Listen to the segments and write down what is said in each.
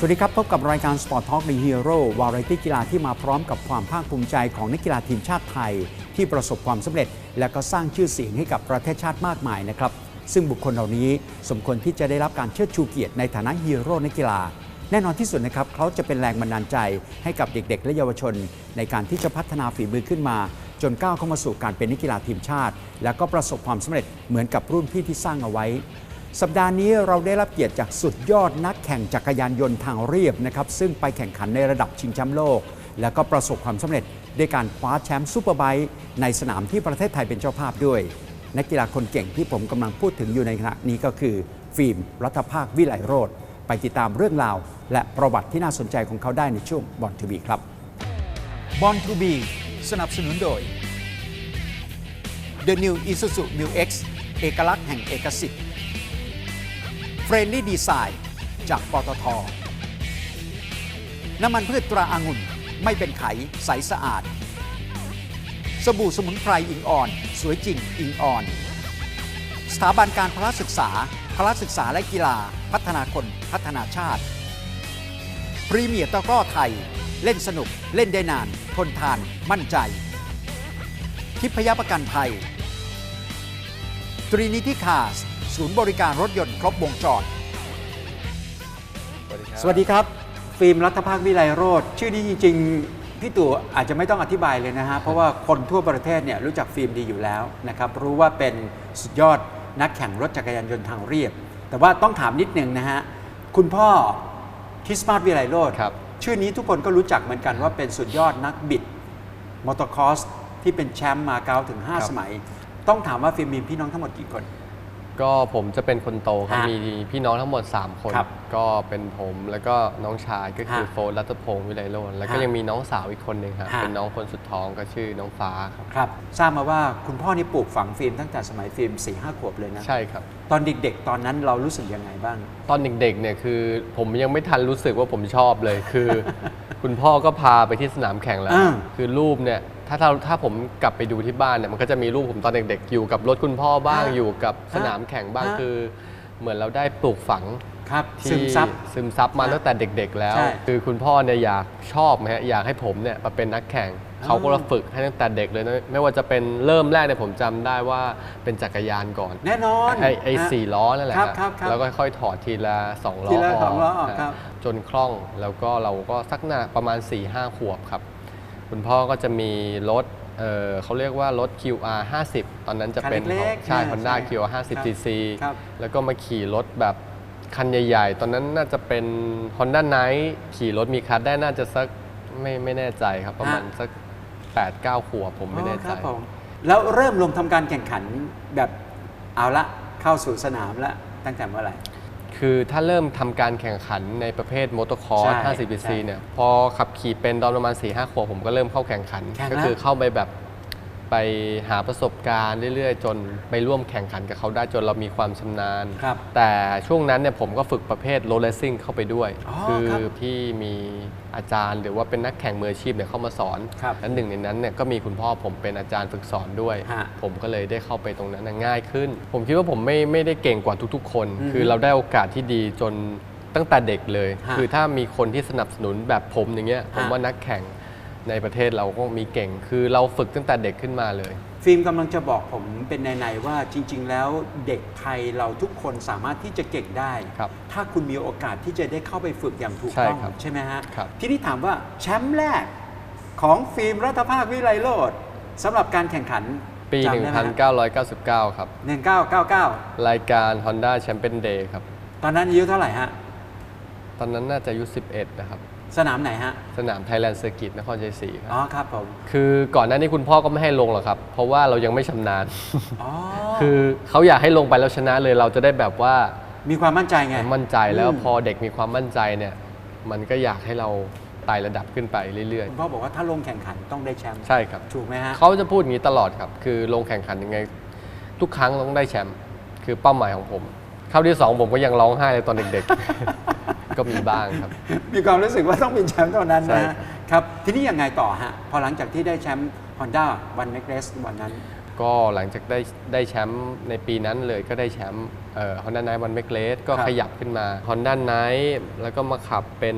สวัสดีครับ พบกับรายการ Sport Talk The Hero วาไรตี้กีฬาที่มาพร้อมกับความภาคภูมิใจของนักกีฬาทีมชาติไทย ที่ประสบความสำเร็จ และก็สร้างชื่อเสียงให้กับประเทศชาติมากมายนะครับ ซึ่งบุคคลเหล่านี้สมควรที่จะได้รับการเชิดชูเกียรติในฐานะฮีโร่นักกีฬา แน่นอนที่สุดนะครับเขาจะเป็นแรงบันดาลใจให้กับเด็ก ๆ และเยาวชน ในการที่จะพัฒนาฝีมือขึ้นมา จนก้าวเข้ามาสู่การเป็นนักกีฬาทีมชาติ และก็ประสบความสำเร็จเหมือนกับรุ่นพี่ที่สร้างเอาไว้ สัปดาห์นี้เราได้รับเกียรติจากสุดยอดนักแข่งจักรยานยนต์ทางเรียบนะครับซึ่งไปแข่งขันในระดับชิงแชมป์โลก และก็ประสบความสำเร็จด้วยการคว้าแชมป์ซูเปอร์ไบค์ในสนามที่ประเทศไทยเป็นเจ้าภาพด้วย นักกีฬาคนเก่งที่ผมกำลังพูดถึงอยู่ในขณะนี้ก็คือ ฟิล์มรัฐภาควิไลโรธไปติดตามเรื่องราว และประวัติที่น่าสนใจของเขาได้ในช่วงบอลทูบีครับบอลทูบีสนับสนุนโดย The New Isuzu Mu X เอกลักษณ์แห่งเอกสิทธิ์ เฟรนลี่ดีไซน์จากปตท น้ำมันพืชตราอางุ่นไม่เป็นไขใสสะอาด สบู่สมุนไพรอิงอ่อน สวยจริงอิงอ่อน สถาบันการพละศึกษาพละศึกษาและกีฬา พัฒนาคนพัฒนาชาติ พรีเมียร์ตะกร้อไทย เล่นสนุกเล่นได้นานทนทานมั่นใจ ทิพยประกันภัย ตรีนิติคาส ศูนย์บริการรถยนต์ครบวงจรสวัสดีครับสวัสดีครับ ฟิล์มรัฐภาควิไลโรธชื่อนี้จริง ๆ พี่ตู่อาจจะไม่ต้องอธิบายเลยนะฮะ เพราะว่าคนทั่วประเทศเนี่ยรู้จักฟิล์มดีอยู่แล้วนะครับรู้ว่าเป็นสุดยอดนักแข่งรถจักรยานยนต์ทางเรียบ แต่ว่าต้องถามนิดนึงนะฮะ คุณพ่อทิสมาร์ทวิไลโรธครับชื่อนี้ทุกคนก็รู้จักเหมือนกันว่าเป็นสุดยอดนักบิดมอเตอร์คอร์สที่เป็นแชมป์มาเก้าถึง 5 สมัย ต้องถามว่าฟิล์มมีพี่น้องทั้งหมดกี่คน ก็ผมจะเป็นคนโตครับ ฮะมีพี่น้องทั้งหมด 3 คน ครับก็เป็นผมแล้วก็น้องชายก็คือฮะโฟนรัตพงศ์วิไลโรจน์แล้วก็ฮะยังมีน้องสาวอีกคนหนึ่งครับฮะ เป็นน้องคนสุดท้องก็ชื่อน้องฟ้าครับ ครับทราบมาว่าคุณพ่อนี่ปลูกฝังฟิล์มตั้งแต่สมัยฟิล์ม4ี่ห้าขวบเลยนะ ใช่ครับ ตอนเด็กๆ ตอนนั้นเรารู้สึกยังไงบ้าง ตอนเด็กๆเนี่ยคือผมยังไม่ทันรู้สึกว่าผมชอบเลยคือ คุณพ่อก็พาไปที่สนามแข่งแล้ว อ่าคือรูปเนี่ย ถ้าถ้าถ้าผมกลับไปดูที่บ้านเนี่ยมันก็จะมีรูปผมตอนเด็กๆ อยู่กับรถคุณพ่อบ้างฮะอยู่กับสนามแข่งบ้างฮะคือ เหมือนเราได้ปลูกฝังครับที่ซึมซับ ซึมซับมาฮะตั้งแต่เด็ก ๆ แล้ว ใช่คือคุณพ่อเนี่ยอยากชอบไหมฮะอยากให้ผมเนี่ยมาเป็นนักแข่งอ่า เขาก็ฝึกให้ตั้งแต่เด็กเลยนะไม่ว่าจะเป็นเริ่มแรกเนี่ยผมจำได้ว่าเป็นจักรยานก่อน แน่นอนไอ้ไอ้ฮะสี่ล้อนั่นแหละครับฮะครับครับแล้วก็ค่อยๆถอดทีละสองล้อทีละกสองล้อออกฮะครับ จนคล่องแล้วก็เราก็สักหน้าประมาณ4-5หขวบครับ คุณพ่อก็จะมีรถเอ่อเขาเรียกว่ารถ QR 50 ตอนนั้นจะเป็นคันเล็กๆใช่นะ Honda ใช่ QR ครับ50 cc ครับ แล้วก็มาขี่รถแบบคันใหญ่ ๆ ตอนนั้นน่าจะเป็น Honda Night ขี่รถมีคัสได้น่าจะสักไม่ไม่แน่ใจครับ ประมาณสัก 8-9 ขวบผมไม่แน่อ๋อคใจ รับผมแล้วเริ่มลงทำการแข่งขันแบบเอาละเข้าสู่สนามละตั้งแต่เมื่อไหร่ คือถ้าเริ่มทำการแข่งขันในประเภทมอเตอร์คอร์ส ใช่50 cc ใช่เนี่ยพอขับขี่เป็นตอนประมาณ4-5ขวบผมก็เริ่มเข้าแข่งขัน แข่งก็แล้วคือเข้าไปแบบ ไปหาประสบการณ์เรื่อยๆ จนไปร่วมแข่งขันกับเขาได้จนเรามีความชำนาญ ครับแต่ช่วงนั้นเนี่ยผมก็ฝึกประเภทโรลเลสซิ่งเข้าไปด้วย อ๋อคือครับที่มีอาจารย์หรือว่าเป็นนักแข่งมืออาชีพเนี่ยเข้ามาสอนครับและหนึ่งในนั้นเนี่ยก็มีคุณพ่อผมเป็นอาจารย์ฝึกสอนด้วย ฮะผมก็เลยได้เข้าไปตรงนั้นนะง่ายขึ้น ผมคิดว่าผมไม่ไม่ได้เก่งกว่าทุกๆ คน อือฮึคือเราได้โอกาสที่ดีจนตั้งแต่เด็กเลย ฮะคือถ้ามีคนที่สนับสนุนแบบผมอย่างเงี้ยฮะผมว่านักแข่ง ในประเทศเราก็มีเก่ง คือเราฝึกตั้งแต่เด็กขึ้นมาเลย ฟิล์มกำลังจะบอกผมเป็นในๆว่าจริง ๆ แล้วเด็กไทยเราทุกคนสามารถที่จะเก่งได้ ครับถ้าคุณมีโอกาสที่จะได้เข้าไปฝึกอย่างถูกใช่ต้องครับใช่ไหมฮะครับ ทีนี้ถามว่าแชมป์แรกของฟิล์มรัฐภาควิไลโรธสำหรับการแข่งขันปี จำได้ไหมฮะ1999 ครับ 1999 รายการ Honda Champion Day ครับ ตอนนั้นอายุเท่าไหร่ฮะ ตอนนั้นน่าจะอายุ 11 นะครับ สนามไหนฮะ สนาม Thailand Circuit นครชัยศรีคอ๋รับอครับผม คือก่อนหน้านี้คุณพ่อก็ไม่ให้ลงหรอกครับ เพราะว่าเรายังไม่ชำนาญ อ๋อ คือเขาอยากให้ลงไปแล้วชนะเลยเราจะได้แบบว่ามีความมั่นใจไง มั่นใจแล้วอืม พอเด็กมีความมั่นใจเนี่ย มันก็อยากให้เราไต่ระดับขึ้นไปเรื่อย คุณพ่อบอกว่าถ้าลงแข่งขันต้องได้แชมป์ๆ ใช่ครับ ถูกไหมฮะ เขาจะพูดอย่างนี้ตลอดครับ คือลงแข่งขันยังไง ทุกครั้งต้องได้แชมป์ คือเป้าหมายของผม เข้าที่สองผมก็ยังร้องไห้เลยตอนเด็กๆ ก็มีบ้างครับ มีความรู้สึกว่าต้องเป็นแชมป์เท่านั้นใช่นะฮะครับ ทีนี้ยังไงต่อฮะ พอหลังจากที่ได้แชมป์ Honda วันเน็กเรสวันนั้น ก็หลังจากได้ได้แชมป์ในปีนั้นเลยก็ได้แชมป์ฮอนด้าไนท์วันเมกเลสก็ครับขยับขึ้นมา Honda Night แล้วก็มาขับเป็น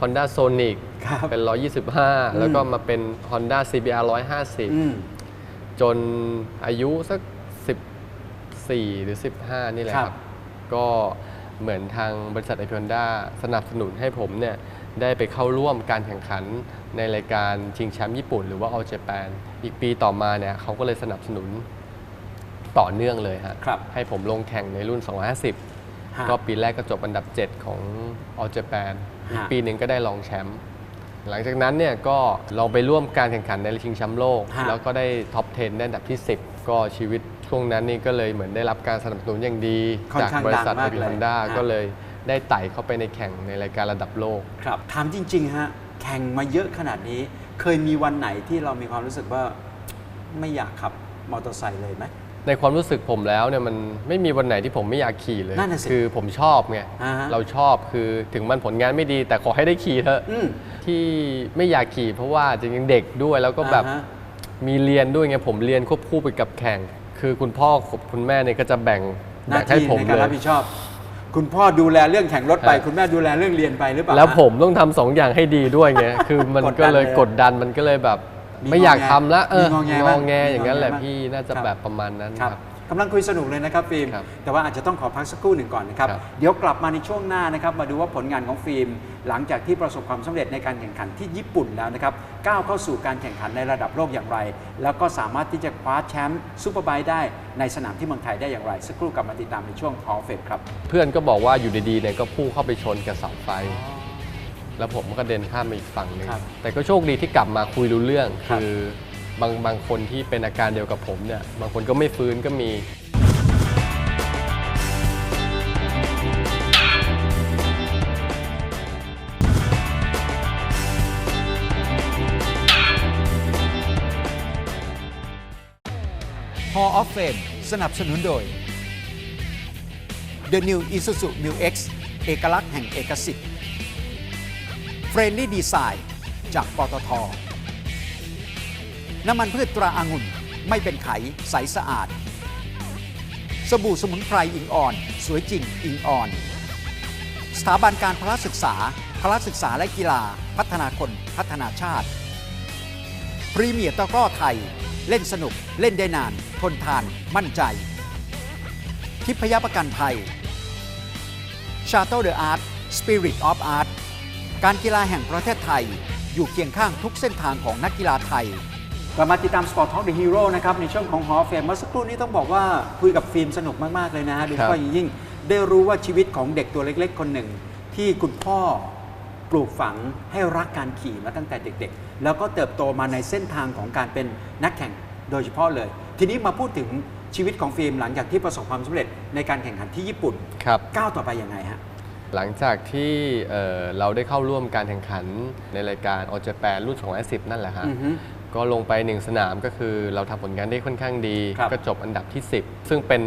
Honda Sonic ครับเป็น 125 แล้วก็มาเป็น Honda CBR 150อืมจนอายุสัก 14 หรือ 15 นี่แหละคครัรับ บ ก็ เหมือนทางบริษัทไอพิอนด้าสนับสนุนให้ผมเนี่ยได้ไปเข้าร่วมการแข่งขันในรายการชิงแชมป์ญี่ปุ่นหรือว่า All Japan อีกปีต่อมาเนี่ยเขาก็เลยสนับสนุนต่อเนื่องเลยฮะครับให้ผมลงแข่งในรุ่น 250ฮะก็ปีแรกก็จบอันดับ 7 ของ All Japan อีกฮะปีหนึ่งก็ได้รองแชมป์หลังจากนั้นเนี่ยก็ลองไปร่วมการแข่งขันในชิงแชมป์โลกฮะแล้วก็ได้ท็อป 10 ได้อันดับที่ 10 ก็ชีวิต ช่วงนั้นนี่ก็เลยเหมือนได้รับการสนับสนุนอย่างดี ค่อนจากข้างบริษัทดังไอมากพีเลยฮอนด้าฮะก็เลยได้ไต่เข้าไปในแข่งในรายการระดับโลก ครับถามจริง ๆ ฮะ แข่งมาเยอะขนาดนี้ เคยมีวันไหนที่เรามีความรู้สึกว่าไม่อยากขับมอเตอร์ไซค์เลยไหม ในความรู้สึกผมแล้วเนี่ยมันไม่มีวันไหนที่ผมไม่อยากขี่เลย นั่นน่ะสิคือผมชอบไงอ่าฮะ เราชอบคือถึงมันผลงานไม่ดี แต่ขอให้ได้ขี่เถอะอืม ที่ไม่อยากขี่เพราะว่าจริงๆเด็กด้วยแล้วก็แบบอ่าฮะ มีเรียนด้วยไงผมเรียนควบคู่ไปกับแข่ง คือคุณพ่อกับคุณแม่เนี่ยก็จะแบ่งหน้าแบ่งให้ที่ผมในเลการย รับผิดชอบ คุณพ่อดูแลเรื่องแข่งรถไป ครับ คุณแม่ดูแลเรื่องเรียนไปหรือเปล่า แล้วฮะผมต้องทำสองอย่างให้ดีด้วยไง คือมันก็เลยกกดดดัดันนเลยมันก็เลยแบบ มีไม่อยากงอแงทำละเออมีงอแงงบ้าองแงมีอย่างนั้นแหละงอแงบ้างพี่น่าจะครับ แบบประมาณนั้นครับครับ กำลังคุยสนุกเลยนะครับฟิล์ม ครับแต่ว่าอาจจะต้องขอพักสักครู่หนึ่งก่อนนะครับ ครับ เดี๋ยวกลับมาในช่วงหน้านะครับ มาดูว่าผลงานของฟิล์ม หลังจากที่ประสบความสำเร็จในการแข่งขันที่ญี่ปุ่นแล้วนะครับ ก้าวเข้าสู่การแข่งขันในระดับโลกอย่างไร แล้วก็สามารถที่จะคว้าแชมป์ซูเปอร์ไบค์ได้ในสนามที่เมืองไทยได้อย่างไร สักครู่กลับมาติดตามในช่วง Hall of Fame ครับ เพื่อนก็บอกว่าอยู่ดีๆเนี่ยก็พุ่งเข้าไปชนกับเสาไฟ แล้วผมก็เดินข้ามไปอีกฝั่งหนึ่งครับแต่ก็โชคดีที่กลับมาคุยรู้เรื่อง ครับ คือ บางบางคนที่เป็นอาการเดียวกับผมเนี่ยบางคนก็ไม่ฟื้นก็มี Hall of Fame สนับสนุนโดย The New Isuzu Mu X เอกลักษณ์แห่งเอกสิทธิ์ Friendly Design จากปตท น้ำมันพืชตราอางุ่นไม่เป็นไขใสสะอาด สบู่สมุนไพรอิงอ่อน สวยจริงอิงอ่อน สถาบันการพละศึกษา พละศึกษาและกีฬา พัฒนาคนพัฒนาชาติ พรีเมียร์ตะกร้อไทย เล่นสนุกเล่นได้นานทนทานมั่นใจ ทิพยประกันภัยชา t ต e เดอะอาร์ตสปิริตออฟอาร์ตการกีฬาแห่งประเทศไทย อยู่เคียงข้างทุกเส้นทางของนักกีฬาไทย กลับมาติดตาม Sport Talk The Hero นะครับในช่วงของ Hall of Fame เมื่อสักครู่นี้ต้องบอกว่าคุยกับฟิล์มสนุกมาก ๆ เลยนะฮะโดยเฉพาะอย่างยิ่งได้รู้ว่าชีวิตของเด็กตัวเล็ก ๆ คนหนึ่ง ที่คุณพ่อปลูกฝังให้รักการขี่มาตั้งแต่เด็ก ๆ แล้วก็เติบโตมาในเส้นทางของการเป็นนักแข่งโดยเฉพาะเลย ทีนี้มาพูดถึงชีวิตของฟิล์มหลังจากที่ประสบความสำเร็จในการแข่งขันที่ญี่ปุ่นครับก้าวต่อไปยังไงฮะหลังจากที่เอ่อเราได้เข้าร่วมการแข่งขันในรายการออจแปนรุ่น210 นั่นแหละฮะอือฮึ ก็ลงไปหนึ่งสนามก็คือเราทำผลงานได้ค่อนข้างดี ครับ ก็จบอันดับที่ 10 ซึ่งเป็น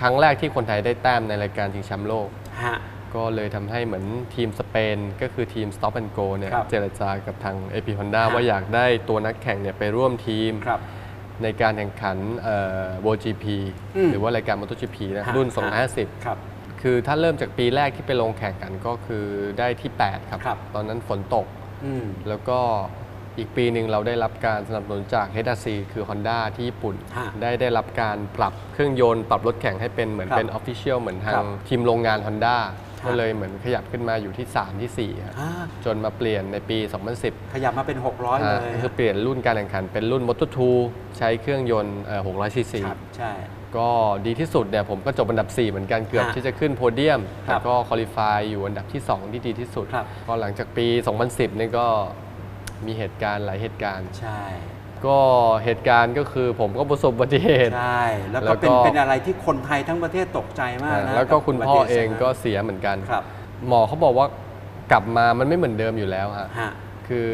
ครั้งแรกที่คนไทยได้แต้มในรายการชิงแชมป์โลก ฮะ ก็เลยทำให้เหมือนทีมสเปนก็คือทีม Stop and Go เนี่ยครับเจรจากับทาง AP Honda ฮะว่าอยากได้ตัวนักแข่งเนี่ยไปร่วมทีม ครับ ในการแข่งขันโบ GP อืมหรือว่ารายการ MotoGP นะฮะรุ่น ฮะ 250 ครับ คือถ้าเริ่มจากปีแรกที่ไปลงแข่งกันก็คือได้ที่ 8 ครับ ครับ ตอนนั้นฝนตก อืม แล้วก็ อีกปีหนึ่งเราได้รับการสนับสนุนจาก HRC คือ Honda ที่ญี่ปุ่น ฮะได้ได้รับการปรับเครื่องยนต์ ปรับรถแข่งให้เป็นเหมือนครับเป็น Official เหมือนทาครังบทีมโรงงาน Honda ฮะ ก็เลยเหมือนขยับขึ้นมาอยู่ที่ 3 ที่ 4 ครับ อ่าจนมาเปลี่ยนในปี 2010 ขยับมาเป็น 600 เลอ่ายฮะคือเปลี่ยนรุ่นการแข่งขันเป็นรุ่น Moto2 ใช้เครื่องยนต์เอ่อ600 cc ครับใช่ ก็ดีที่สุดเนี่ยผมก็จบอันดับ 4 เหมือนกันเกือบฮะที่จะขึ้นโพเดียม ครัแต่บก็คุริฟายอยู่อันดับที่ 2 ที่ดีที่สุด ครับ ก็หลังจากปี 2010นี่ก็ มีเหตุการณ์หลายเหตุการณ์ ใช่ ก็เหตุการณ์ก็คือผมก็ประสบอุบัติเหตุ ใช่ แล้วแล้ก็วก็เป็นเป็นอะไรที่คนไทยทั้งประเทศตกใจมากนะแล้วก็คุณพ่อบัติหตุเองก็ครั้เสียเหมือนกันครับ หมอเขาบอกว่ากลับมามันไม่เหมือนเดิมอยู่แล้วฮะฮะคือ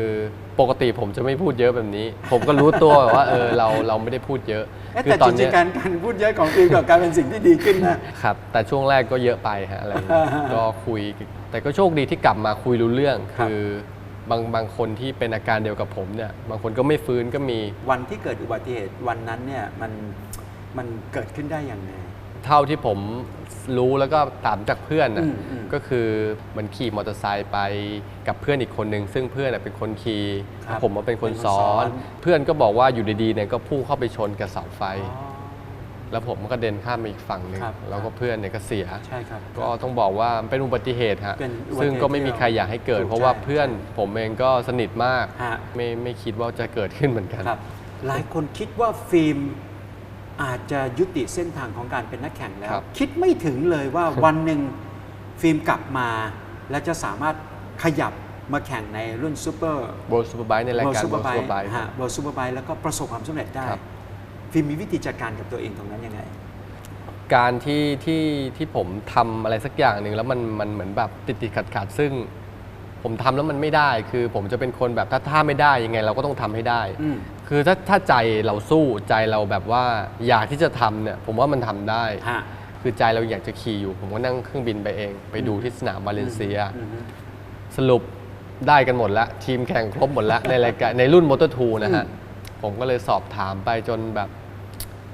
ปกติผมจะไม่พูดเยอะแบบนี้ ผมก็รู้ตัวว่าเออเราเราไม่ได้พูดเยอะเอ๊ะคืแต่ตจอนริเนี้งยๆการการพูดเยอะของฟิล์มกับการเป็นสิ่งที่ดีขึ้นนะครับแต่ช่วงแรกก็เยอะไปฮะอะไรอย่างเงี้ยก็คุย แต่ก็โชคดีที่กลับมาคุยรู้เรื่องครับคือ บางบางคนที่เป็นอาการเดียวกับผมเนี่ยบางคนก็ไม่ฟื้นก็มี วันที่เกิดอุบัติเหตุวันนั้นเนี่ยมันมันเกิดขึ้นได้อย่างไรเท่าที่ผมรู้แล้วก็ถามจากเพื่อนนะอืมอืมก็คือเหมันขี่มอเตอร์ไซค์ไปกับเพื่อนอีกคนหนึ่งซึ่งเพื่อนนะเป็นคนขี่ครับผมมาเป็นคนเป็นคนซ้อซ้อน น เพื่อนก็บอกว่าอยู่ดีๆเนี่ยก็พุ่งเข้าไปชนกับเสาไฟ อ๋อ แล้วผมก็เดินข้ามไปอีกฝั่งหนึ่งครับแล้วก็เพื่อนเนี่ยก็เสีย ใช่ครับ ก็ต้องบอกว่ามันเป็นอุบัติเหตุฮะเป็นอุบัติเหตุซึ่งก็ไม่มีใครอยากให้เกิด ถูกเพราะว่าใช่ เพื่อนผมเองก็สนิทมาก ฮะไม่ไม่คิดว่าจะเกิดขึ้นเหมือนกัน ครับ หลายคนคิดว่าฟิล์มอาจจะยุติเส้นทางของการเป็นนักแข่งแล้ว ครับคิดไม่ถึงเลยว่าวันหนึ่งฟิล์มกลับมา และจะสามารถขยับมาแข่งในรุ่นซูเปอร์โบว์ซูเปอร์ไบค์ในรายการซูโบเปอร์ว์ไบซูเปอร์ไบค์ฮะเบอร์ซูเปอร์ไบแล้วก็ประสบความสำเร็จได้ ครับ ฟิล์มมีวิธีจัดการกับตัวเองตรงนั้นยังไง การที่ที่ที่ผมทำอะไรสักอย่างหนึ่งแล้วมันมันเหมือนแบบติดติดขัดขัดซึ่ง ผมทำแล้วมันไม่ได้ คือผมจะเป็นคนแบบถ้าถ้าไม่ได้ยังไง เราก็ต้องทำให้ได้ อืม คือถ้าถ้าใจเราสู้ใจเราแบบว่าอยากที่จะทำเนี่ย ผมว่ามันทำได้ ฮะ คือใจเราอยากจะขี่อยู่ ผมก็นั่งเครื่องบินไปเอง ไปดูที่สนามบาเลนเซียอืมอืมสรุปได้กันหมดแล้วทีมแข่งครบหมดแล้วในรายการในรุ่นมอเตอร์ทูนะฮะ ผมก็เลยสอบถามไปจนแบบ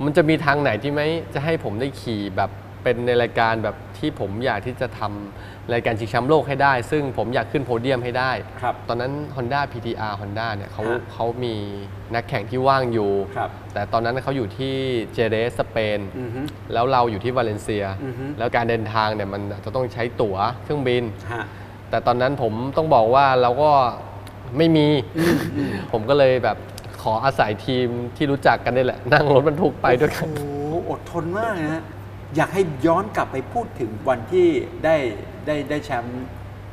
มันจะมีทางไหนที่ไหมจะให้ผมได้ขี่แบบเป็นในรายการแบบที่ผมอยากที่จะทำรายการชิงแชมป์โลกให้ได้ ซึ่งผมอยากขึ้นโพเดียมให้ได้ ครับ ตอนนั้น Honda PTR Honda เนี่ยเขาฮะ เขามีนักแข่งที่ว่างอยู่ ครับแต่ตอนนั้นเขาอยู่ที่เจเรสสเปน อือฮึ แล้วเราอยู่ที่วาเลนเซีย อือฮึ แล้วการเดินทางเนี่ยมันจะต้องใช้ตั๋วเครื่องบิน ฮะ แต่ตอนนั้นผมต้องบอกว่าเราก็ไม่มี ผมก็เลยแบบข ออาศัยทีมที่รู้จักกันนี่แหละ นั่งรถบรรทุกไปด้วยกัน โอ้โหอดทนมากเลยนะอยากให้ย้อนกลับไปพูดถึงวันที่ได้ได้ได้แชมป์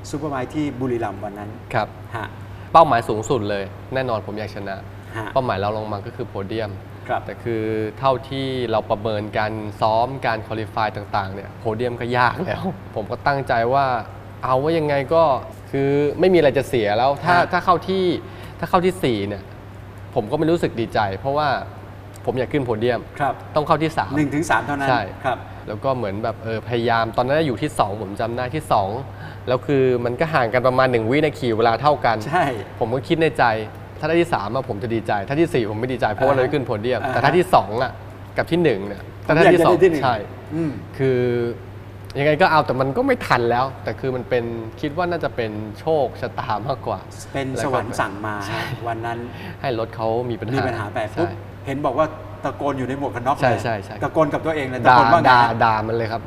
ซูเปอร์ไบค์ที่บุรีรัมย์วันนั้นครับ ฮะ เป้าหมายสูงสุดเลย แน่นอนผมอยากชนะ ฮะ เป้าหมายเราลงมาก็คือโพเดียม ครับ แต่คือเท่าที่เราประเมินการซ้อมการคุริฟายต่างๆเนี่ยโพเดียมก็ยากแล้ว ผมก็ตั้งใจว่าเอาว่ายังไงก็คือไม่มีอะไรจะเสียแล้ว ถ้าฮะ ถ้าเข้าที่ถ้าเข้าที่สี่เนี่ย ผมก็ไม่รู้สึกดีใจ เพราะว่าผมอยากขึ้นโพเดียม ครับต้องเข้าที่สาม หนึ่งถึงสามเท่านั้นใช่ ครับ แล้วก็เหมือนแบบเออพยายามตอนนั้นอยู่ที่ 2 ผมจำได้ที่ 2 แล้วคือมันก็ห่างกันประมาณ 1 วินาทีเวลาเท่ากัน ใช่ ผมผมก็คิดในใจ ถ้าได้ที่3อะผมจะดีใจ ถ้าที่ 4 ผมไม่ดีใจเพราะว่าอ่าเราได้ขึ้นโพเดียม อ่า แต่ถ้าที่2อะกับที่1เนี่ยผแต่มถ้าอยากที่จะได้ที่หนึ่ง2ใช่ อืม คือ ยังไงก็เอาแต่มันก็ไม่ทันแล้ว แต่คือมันเป็นคิดว่าน่าจะเป็นโชคชะตามากกว่า เป็นสวรรค์สั่งมาใช่วันนั้นให้รถเขามีปัญหามีมีปัญหาไปปุ๊บเห็นบอกว่าตะโกนอยู่ในหมวกกันน็อกใช่เลยใช่ใช่ตะโกนกับตัวเองเลยตะด่าโกนว่าไงด่าด่ามันเลยครับ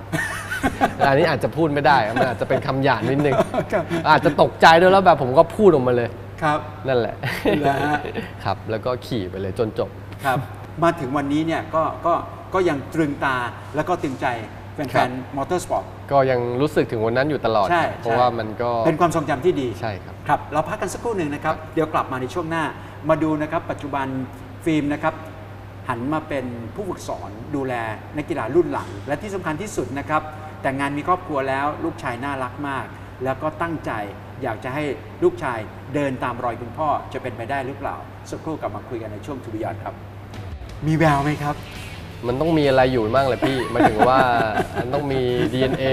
อันนี้อาจจะพูดไม่ได้มันอาจจะเป็นคำหยาบนิดนึงครับอาจจะตกใจด้วยแล้วแบบผมก็พูดออกมาเลยครับนั่นแหละเหรอฮะครับ แล้วก็ขี่ไปเลยจนจบครับ มาถึงวันนี้เนี่ยก็ก็ก็ยังตรึงตาแล้วก็ตึงใจ แฟครันบๆมอเตอร์สปอร์ตก็ยังรู้สึกถึงวันนั้นอยู่ตลอด ใช่ครับเพราะใช่ว่ามันก็เป็นความทรงจำที่ดีใช่ครับ ครับ เราพักกันสักครู่หนึ่งนะครับ เดี๋ยวกลับมาในช่วงหน้า มาดูนะครับ ปัจจุบันฟิล์มนะครับ หันมาเป็นผู้ฝึกสอนดูแลนักกีฬารุ่นหลัง และที่สำคัญที่สุดนะครับ แต่งงานมีครอบครัวแล้วลูกชายน่ารักมาก แล้วก็ตั้งใจอยากจะให้ลูกชายเดินตามรอยคุณพ่อจะเป็นไปได้หรือเปล่า สักครู่กลับมาคุยกันในช่วงทูบิยอนครับ มีแววไหมครับ มันต้องมีอะไรอยู่บ้างเลยพี่หมายถึงว่ามันต้องมี DNA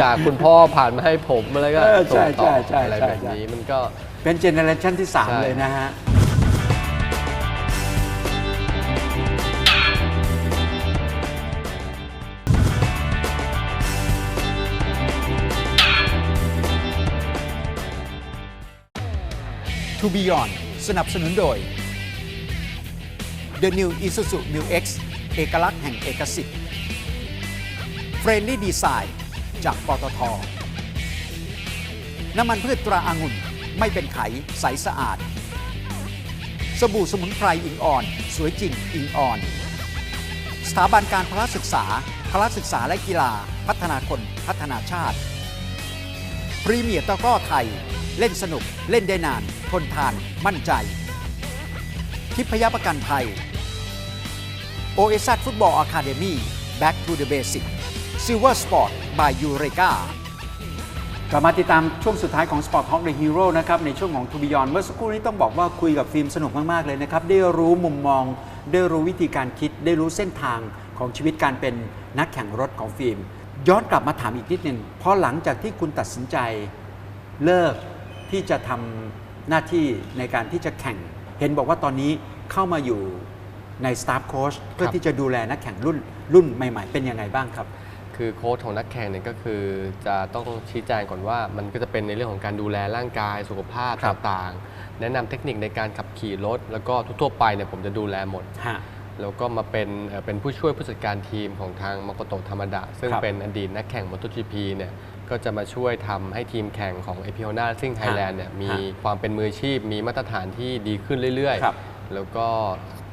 จากคุณพ่อผ่านมาให้ผมแล้วก็เออใช่ส่งต่อใช่ใช่อะไรใช่แบบใช่ นี้มันก็ เป็นเจเนอเรชันที่ ใช่ 3 เลยนะฮะ To Beyond สนับสนุนโดย The New Isuzu New X เอกลักษณ์แห่งเอกสิทธิ์ Friendly Design จากปตทน้ำมันพืชตราอางุ่นไม่เป็นไขใสสะอาด สบู่สมุนไพรอิงอ่อน สวยจริงอิงอ่อน สถาบันการพละศึกษาพละศึกษาและกีฬา พัฒนาคนพัฒนาชาติ พรีเมียร์ตะก้อไทย เล่นสนุกเล่นได้นาน ทนทานมั่นใจ ทิพยประกันภัย โอเอซัฟุตบอลอะคาเดมี่ Back to the Basic Silver Sport by Eureka กลับมาติดตามช่วงสุดท้ายของ Sport Talk The Hero นะครับในช่วงของ To Beyond เมื่อสักครู่นี้ต้องบอกว่าคุยกับฟิล์มสนุกมาก ๆ เลยนะครับ ได้รู้มุมมอง ได้รู้วิธีการคิด ได้รู้เส้นทางของชีวิตการเป็นนักแข่งรถของฟิล์ม ย้อนกลับมาถามอีกนิดหนึ่งพอหลังจากที่คุณตัดสินใจเลิกที่จะทำหน้าที่ในการที่จะแข่ง เห็นบอกว่าตอนนี้เข้ามาอยู่ ในสตาฟโค้ชเพื่อที่จะดูแลนักแข่งรุ่นรุ่นใหม่ ๆ เป็นยังไงบ้างครับ คือโค้ชของนักแข่งเนี่ยก็คือจะต้องชี้แจงก่อนว่า มันก็จะเป็นในเรื่องของการดูแลร่างกายสุขภาพครับต่างๆ แนะนำเทคนิคในการขับขี่รถ แล้วก็ทั่วๆไปเนี่ยผมจะดูแลหมดฮะแล้วก็มาเป็นเอ่อเป็นผู้ช่วยผู้จัดการทีมของทางมาโกโตะธรรมดา ซึ่งครับเป็นอดีตนักแข่ง MotoGP เนี่ยก็จะมาช่วยทำให้ทีมแข่งของ a p i o n a ซิ่งไทยแลนด์เนี่ยมีฮะความเป็นมืออาชีพ มีมาตรฐานที่ดีขึ้นเรื่อยครับๆแล้วก็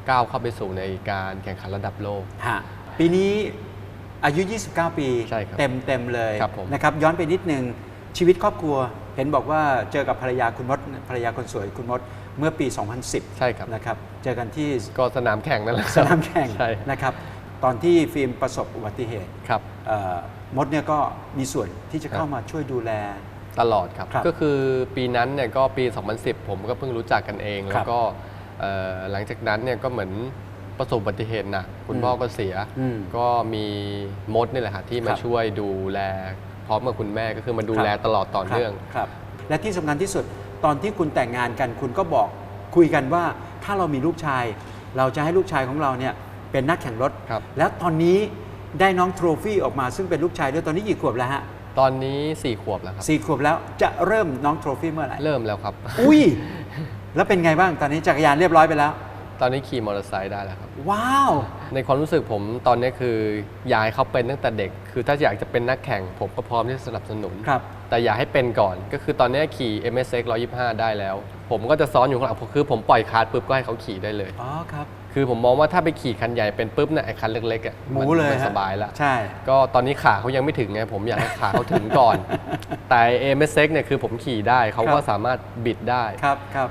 ก้าวเข้าไปสู่ในการแข่งขันระดับโลก ฮะปีนี้อายุ 29 ปี ใช่ครับเต็มเต็มเลยครับผม นะครับ ย้อนไปนิดนึง ชีวิตครอบครัว เห็นบอกว่าเจอกับภรรยาคุณมด ภรรยาคนสวยคุณมด เมื่อปี 2010 ใช่ครับ นะครับ เจอกันที่ก็สนามแข่งนั่นแหละสนามแข่งใช่นะครับ ตอนที่ฟิล์มประสบอุบัติเหตุครับ เอ่อมดเนี่ยก็มีส่วนที่จะเข้าครับมาช่วยดูแล ตลอดครับ ครับก็คือปีนั้นเนี่ยก็ปี 2010 ผมก็เพิ่งรู้จักกันเองคแล้รัวบก็เอ่อ หลังจากนั้นเนี่ยก็เหมือนประสบอุบัติเหตุหนักคุณอืมพ่อก็เสียอืมก็มีมดนี่แหละค่ะที่คมารับช่วยดูแลพร้อมกับคุณแม่ก็คือมาดูแลครับตลอดต่อเนื่องครับครับและที่สำคัญที่สุดตอนที่คุณแต่งงานกันคุณก็บอกคุยกันว่าถ้าเรามีลูกชาย เราจะให้ลูกชายของเราเนี่ยเป็นนักแข่งรถครับแล้วตอนนี้ได้น้องโทรฟี่ออกมาซึ่งเป็นลูกชายด้วยตอนนี้กี่ขวบแล้วฮะตอนนี้4ขวบแล้วครับสี่ขวบแล้วจะเริ่มน้องโทรฟี่เมื่อไหร่เริ่มแล้วครับ อุ้ย แล้วเป็นไงบ้างตอนนี้จักรยานเรียบร้อยไปแล้ว ตอนนี้ขี่มอเตอร์ไซค์ได้แล้วครับ ว้าว ในความรู้สึกผมตอนนี้คืออยากให้เขาเป็นตั้งแต่เด็ก คือถ้าอยากจะเป็นนักแข่งผมก็พร้อมที่จะสนับสนุน ครับ แต่อยากให้เป็นก่อน ก็คือตอนนี้ขี่ MSX 125 ได้แล้ว ผมก็จะซ้อนอยู่ข้างหลังคือผมปล่อยคาร์ดปุ๊บก็ให้เขาขี่ได้เลย อ๋อครับ คือผมมองว่าถ้าไปขี่คันใหญ่เป็นปุ๊บเนี่ยไอ้คันเล็กๆอะหมูนเลยมันฮะ สบายละ ใช่ ก็ตอนนี้ขาเขายังไม่ถึงไงผมอยากให้ขาเขาถึงก่อน แต่ MSX เนี่ยคือผมขี่ได้เขาก็ครับ สามารถบิดได้ ครับครับ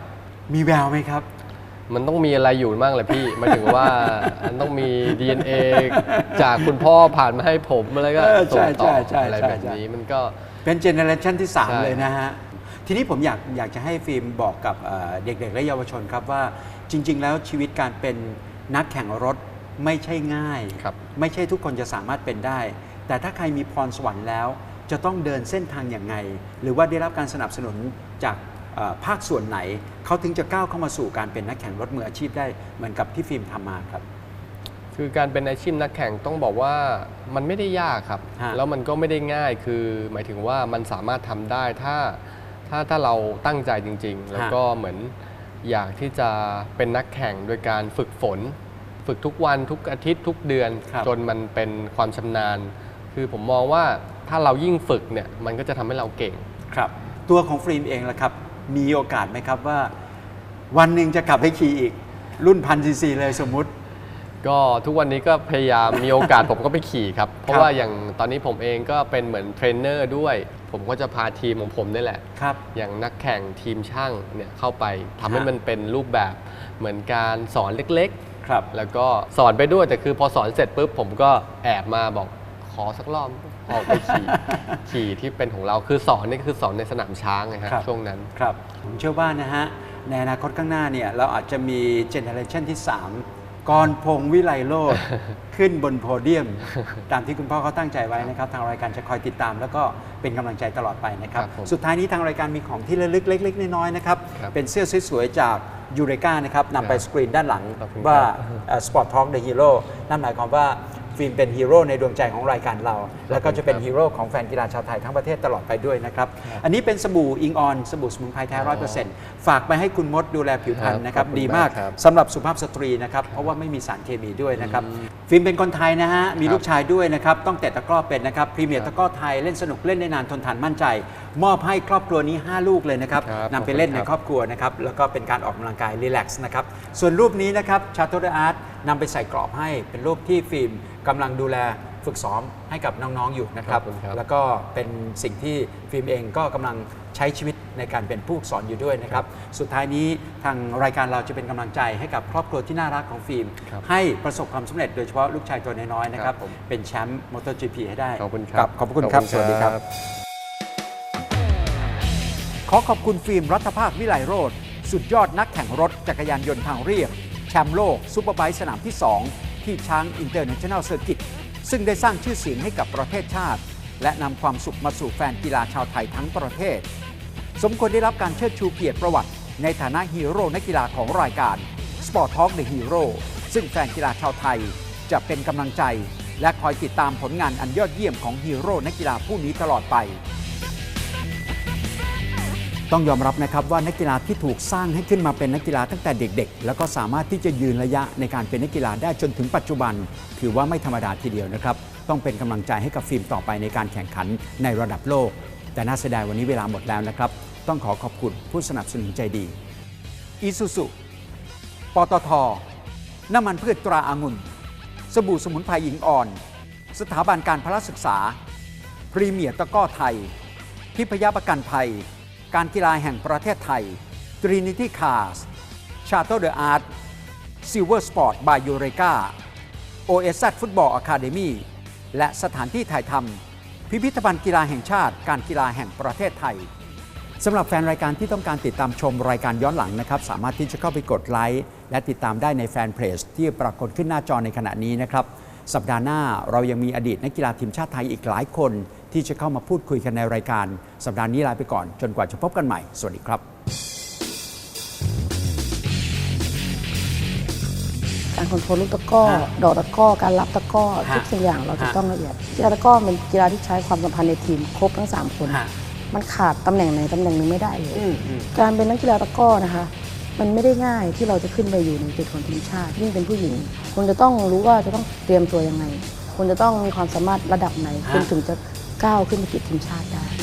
มีแววไหมครับ มันต้องมีอะไรอยู่บ้างแหละพี่หมายถึงว่ามันต้องมี DNA จากคุณพ่อผ่านมาให้ผมแล้วก็เออใช่ส่งต่อใช่ใช่อะไรใช่แบบใช่ นี้มันก็ เป็นเจเนอเรชันที่ ใช่ 3 เลยนะฮะ ทีนี้ผมอยากอยากจะให้ฟิล์มบอกกับเอ่อเด็กๆ และเยาวชนครับว่าจริง ๆ แล้วชีวิตการเป็นนักแข่งรถไม่ใช่ง่าย ครับ ไม่ใช่ทุกคนจะสามารถเป็นได้ แต่ถ้าใครมีพรสวรรค์แล้ว จะต้องเดินเส้นทางอย่างไง หรือว่าได้รับการสนับสนุนจากเอ่อ ภาคส่วนไหน เขาถึงจะก้าวเข้ามาสู่การเป็นนักแข่งรถมืออาชีพได้เหมือนกับที่ฟิล์มทำมาครับ คือการเป็นอาชีพนักแข่งต้องบอกว่ามันไม่ได้ยากครับ ฮะ แล้วมันก็ไม่ได้ง่ายคือ หมายถึงว่ามันสามารถทำได้ถ้าถ้าถ้าเราตั้งใจจริง ๆ แล้วก็เหมือนอยากที่จะเป็นนักแข่งโดยการฝึกฝน ฝึกทุกวันทุกอาทิตย์ทุกเดือน ครับจนมันเป็นความชำนาญ คือผมมองว่าถ้าเรายิ่งฝึกเนี่ยมันก็จะทำให้เราเก่ง ครับ ตัวของฟิล์มเองล่ะครับ มีโอกาสไหมครับว่า วันหนึ่งจะกลับไปขี่อีก รุ่นพันซีซีเลยสมมุติ ก็ทุกวันนี้ก็พยายามมีโอกาส ผมก็ไปขี่ครับ เพราะว่าอย่างตอนนี้ผมเองก็เป็นเหมือนเทรนเนอร์ด้วย ผมก็จะพาทีมของผมนี่แหละ ครับ อย่างนักแข่งทีมช่างเนี่ยเข้าไปทำให้ฮะมันเป็นรูปแบบเหมือนการสอนเล็กครับๆแล้วก็สอนไปด้วยแต่คือพอสอนเสร็จปุ๊บผมก็แอบมาบอกข อสักรอบออกไปขี่ ขี่ที่เป็นของเราคือสอนนี่คือสอนในสนามช้างไงฮะครับ ช่วงนั้น ครับ ผมเชื่อว่านะฮะ ในอนาคตข้างหน้าเนี่ย เราอาจจะมีเจเนอเรชันที่ 3กรพงษ์วิไลโลด ขึ้นบนโพเดียม ตามที่คุณพ่อเขาตั้งใจไว้นะครับ ทางรายการจะคอยติดตาม แล้วก็เป็นกำลังใจตลอดไปนะครับ ครับผมสุดท้ายนี้ทางรายการมีของที่ระลึกเล็ก ๆ น้อยๆนะครับ ครับเป็นเสื้อสวยๆจากยูเรกานะครับนำไปครับสกรีนด้านหลังขอบคุณว่าครับสปอร์ตท็อกเดอะฮีโร่นั่นหมายความว่า ฟิล์มเป็นฮีโร่ในดวงใจของรายการเรา แล้วก็จะเป็นครับฮีโร่ของแฟนกีฬาชาวไทยทั้งประเทศตลอดไปด้วยนะครับ อันนี้เป็นสบู่อิงออนสบู่สมุนไพรแท้อ๋ร้อยอเปอร์เซ็นต์ฝากไปให้คุณมดดูแลผิวพรรณครับนะครับขอบคุณดีมากมากครับสำหรับสุภาพสตรีนะครับ เพราะว่าไม่มีสารเคมีด้วยนะครับ ฟิล์มเป็นคนไทยนะฮะ มีครับลูกชายด้วยนะครับ ต้องเตะตะกร้อเป็นนะครับ พรีเมียร์ครับตะกร้อไทยเล่นสนุกเล่นได้นานทนทานมั่นใจ มอบให้ครอบครัวนี้ 5 ลูกเลยนะครับครับนำไปเล่นขอบในคุณครอบครัวนะครับ แล้วก็เป็นการออกกำลังกายรีแลกซ์นะครับ ส่วนรูปนี้นะครับชาโตเดอาร์ต นำไปใส่กรอบให้เป็นรูปที่ฟิล์มกำลังดูแลฝึกซ้อมให้กับน้องๆอยู่นะครับ ขอบคุณครับ แล้วก็เป็นสิ่งที่ฟิล์มเองก็กำลังใช้ชีวิตในการเป็นผู้สอนอยู่ด้วยนะครับ สุดท้ายนี้ทางรายการเราจะเป็นกำลังใจให้กับครอบครัวที่น่ารักของฟิล์ม ครับให้ประสบความสำเร็จโดยเฉพาะลูกชายตัวน้อยๆนะครับ ครับผม เป็นแชมป์มอเตอร์จีพีให้ได้ขอบคุณครับ ขอบคุณครับ สวัสดีครับ ขอขอบคุณฟิล์มรัฐภาควิไลโรธสุดยอดนักแข่งรถจักรยานยนต์ทางเรียบ แชมป์โลกซูเปอร์ไบค์สนามที่ 2 ที่ช้างอินเตอร์เนชั่นแนลเซอร์กิตซึ่งได้สร้างชื่อเสียงให้กับประเทศชาติ และนำความสุขมาสู่แฟนกีฬาชาวไทยทั้งประเทศ สมควรได้รับการเชิดชูเกียรติประวัติ ในฐานะฮีโร่นักกีฬาของรายการ Sport Talk The Hero ซึ่งแฟนกีฬาชาวไทยจะเป็นกำลังใจ และคอยติดตามผลงานอันยอดเยี่ยมของฮีโร่นักกีฬาผู้นี้ตลอดไป ต้องยอมรับนะครับว่านักกีฬาที่ถูกสร้างให้ขึ้นมาเป็นนักกีฬาตั้งแต่เด็ก ๆ แล้วก็สามารถที่จะยืนระยะในการเป็นนักกีฬาได้จนถึงปัจจุบัน ถือว่าไม่ธรรมดาทีเดียวนะครับ ต้องเป็นกำลังใจให้กับฟิล์มต่อไปในการแข่งขันในระดับโลก แต่น่าเสียดายวันนี้เวลาหมดแล้วนะครับ ต้องขอขอบคุณผู้สนับสนุนใจดีอีซูซุปตทน้ำมันพืชตราอางุ่น สบู่สมุนไพรหญิงอ่อน สถาบันการพละศึกษา พรีเมียร์ตะก้อไทย ทิพยประกันภัย การกีฬาแห่งประเทศไทย Trinity Cars Charter the Art Silver Sport by Eureka OSZ Football Academy และสถานที่ถ่ายทำพิพิธภัณฑ์กีฬาแห่งชาติ การกีฬาแห่งประเทศไทยสำหรับแฟนรายการที่ต้องการติดตามชมรายการย้อนหลังนะครับ สามารถที่จะเข้าไปกดไลค์และติดตามได้ในแฟนเพจที่ปรากฏขึ้นหน้าจอในขณะนี้นะครับ สัปดาห์หน้าเรายังมีอดีตนักกีฬาทีมชาติไทยอีกหลายคน ที่จะเข้ามาพูดคุยกันในรายการ สัปดาห์นี้ลาไปก่อน จนกว่าจะพบกันใหม่ สวัสดีครับการคอนโทรลลูกตะกร้อฮะดอกตะกร้อการรับตะกร้อฮะทุกสิ่งอย่างเราจะฮะต้องละเอียดกีฬาตะกร้อเป็นกีฬาที่ใช้ความสัมพันธ์ในทีมครบทั้ง 3 คนฮะมันขาดตำแหน่งไหนตำแหน่งหนึ่งไม่ได้เลยอืมอืมการเป็นนักกีฬาตะกร้อนะคะมันไม่ได้ง่ายที่เราจะขึ้นไปอยู่ในจุดของทีมชาติยิ่งเป็นผู้หญิงคุณจะต้องรู้ว่าจะต้องเตรียมตัวยังไงคุณจะต้องมีความสามารถระดับไหนคุณถึงจะ ก้าวขึ้นไปติดทีมชาติได้